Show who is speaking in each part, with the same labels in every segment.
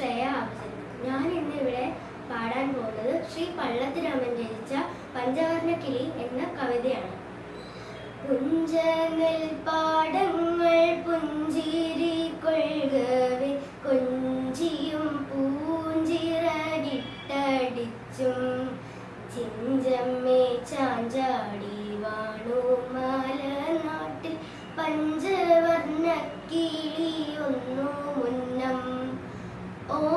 Speaker 1: ശ്രേയ ആവശ്യം ഞാൻ ഇന്ന് ഇവിടെ പാടാൻ പോകുന്നത് ശ്രീ പള്ളത്തിരാമൻ രചിച്ച പഞ്ചവർണ കിളി എന്ന കവിതയാണ്. പുഞ്ചനെൽ പാടങ്ങൾ പുഞ്ചിരി കൊள்കവേ കൊഞ്ചിയും പൂഞ്ചിറകിട്ടടിച്ചും ചിഞ്ചമ്മേ ചാഞ്ചാടി വാണു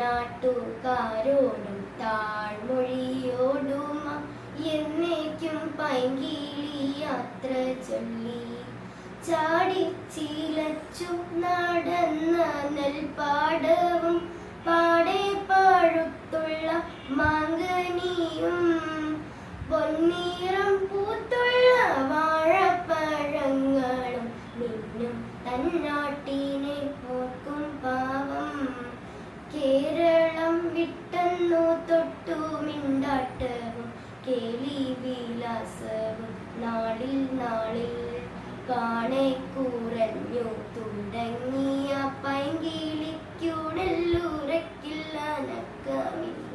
Speaker 1: തന്നാട്ടുകാരോടും താഴ്മൊഴിയോടും എന്നേക്കും പൈങ്കിളി യാത്ര ചൊല്ലി. ചാടിച്ചിലച്ചു നടന്ന നെൽപ്പാടവും പാടെ വിട്ടെന്നു തൊട്ടു മിണ്ടാട്ടവും കേളി വിലാസവും നാളിൽ നാളിൽ കാണെ കൂറഞ്ഞു തുടങ്ങിയ പൈങ്കിളിക്കുടല്ലൂരക്കില്ല നക്കമില്ല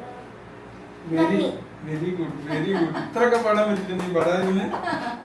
Speaker 2: very very good very good. ഇത്രയൊക്കെ പാടാൻ പറ്റില്ല നീ പാടാതിരുന്ന്?